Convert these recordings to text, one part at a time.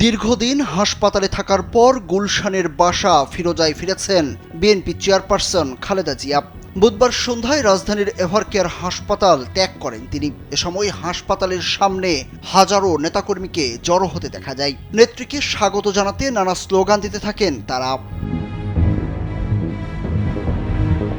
দীর্ঘদিন হাসপাতালে থাকার পর গুলশানের বাসা ফিরোজায় ফিরেছেন বিএনপি চেয়ারপারসন খালেদা জিয়া। বুধবার সন্ধ্যায় রাজধানীর এভারকেয়ার হাসপাতাল ত্যাগ করেন তিনি। এ সময় হাসপাতালের সামনে হাজারো নেতাকর্মীকে জড়ো হতে দেখা যায়। নেত্রীকে স্বাগত জানাতে নানা স্লোগান দিতে থাকেন তারা।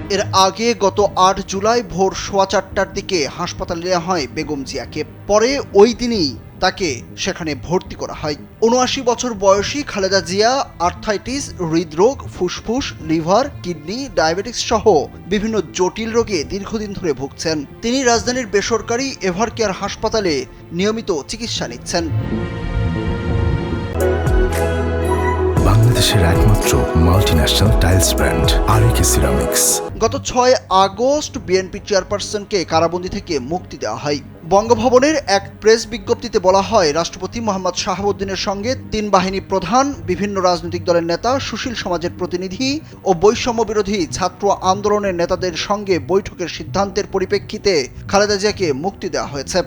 এর আগে গত আট জুলাই ভোর সোয়া চারটার দিকে হাসপাতালে নেওয়া হয় বেগম জিয়াকে। পরে ওই দিনই তাকে সেখানে ভর্তি করা হয়। উনআশি বছর বয়সী খালেদা জিয়া আর্থাইটিস, হৃদরোগ, ফুসফুস, লিভার, কিডনি, ডায়াবেটিস সহ বিভিন্ন জটিল রোগে দীর্ঘদিন ধরে ভুগছেন। তিনি রাজধানীর বেসরকারি এভারকেয়ার হাসপাতালে নিয়মিত চিকিৎসা নিচ্ছেন। বাংলাদেশের একমাত্র multinational tiles brand RAK ceramics গত ছয় আগস্ট বিএনপি চেয়ারপারসনকে কারাবন্দি থেকে মুক্তি দেওয়া হয়। বঙ্গভবনের এক প্রেস বিজ্ঞপ্তিতে বলা হয়, রাষ্ট্রপতি মোহাম্মদ শাহাবুদ্দিনের সঙ্গে তিন বাহিনী প্রধান, বিভিন্ন রাজনৈতিক দলের নেতা, সুশীল সমাজের প্রতিনিধি ও বৈষম্য বিরোধী ছাত্র আন্দোলনের নেতাদের সঙ্গে বৈঠকের সিদ্ধান্তের পরিপ্রেক্ষিতে খালেদা জিয়াকে মুক্তি দেওয়া হয়েছে।